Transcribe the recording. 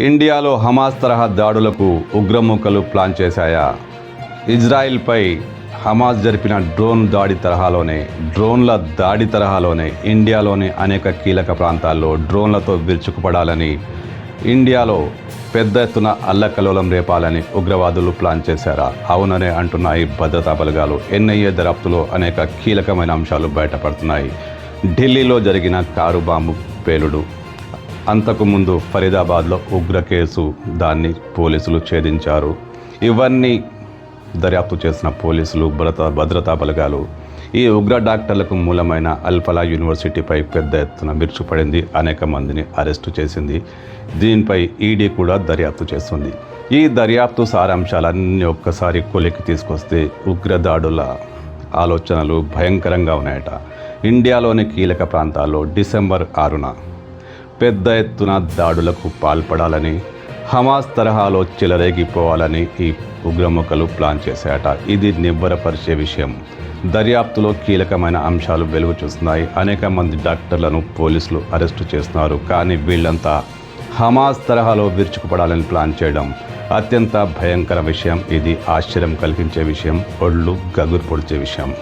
ఇండియాలో హమాస్ తరహా దాడులకు ఉగ్రముఖలు ప్లాన్ చేశాయా? ఇజ్రాయిల్పై హమాస్ జరిపిన డ్రోన్ దాడి తరహాలోనే డ్రోన్ల దాడి తరహాలోనే ఇండియాలోని అనేక కీలక ప్రాంతాల్లో డ్రోన్లతో విరుచుకుపడాలని ఇండియాలో పెద్ద ఎత్తున అల్లకలోలం రేపాలని ఉగ్రవాదులు ప్లాన్ చేశారా? అవుననే అంటున్నాయి భద్రతా బలగాలు. ఎన్ఐఏ దరప్తులో అనేక కీలకమైన అంశాలు బయటపడుతున్నాయి. ఢిల్లీలో జరిగిన కారు బాంబు పేలుడు అంతకుముందు ఫరీదాబాద్లో ఉగ్ర కేసు దాన్ని పోలీసులు ఛేదించారు. ఇవన్నీ దర్యాప్తు చేసిన పోలీసులు భద్రతా భద్రతా బలగాలు. ఈ ఉగ్ర డాక్టర్లకు మూలమైన అల్ఫలా యూనివర్సిటీపై పెద్ద ఎత్తున మిర్చిపడింది అనేక మందిని అరెస్టు చేసింది. దీనిపై ఈడీ కూడా దర్యాప్తు చేస్తుంది. ఈ దర్యాప్తు సారాంశాలన్నీ ఒక్కసారి కొలికి తీసుకొస్తే ఉగ్రదాడుల ఆలోచనలు భయంకరంగా ఉన్నాయట. ఇండియాలోని కీలక ప్రాంతాల్లో డిసెంబర్ ఆరున పెద్ద ఎత్తున దాడులకు పాల్పడాలని హమాస్ తరహాలో చెలరేగిపోవాలని ఈ ఉగ్రముఖలు ప్లాన్ చేశాయట. ఇది నివ్వరపరిచే విషయం. దర్యాప్తులో కీలకమైన అంశాలు వెలుగు చూస్తున్నాయి. అనేక మంది డాక్టర్లను పోలీసులు అరెస్టు చేస్తున్నారు. కానీ వీళ్ళంతా హమాస్ తరహాలో విరుచుకుపడాలని ప్లాన్ చేయడం అత్యంత భయంకర విషయం. ఇది ఆశ్చర్యం కలిగించే విషయం. ఒళ్ళు గగురు పొడిచే విషయం.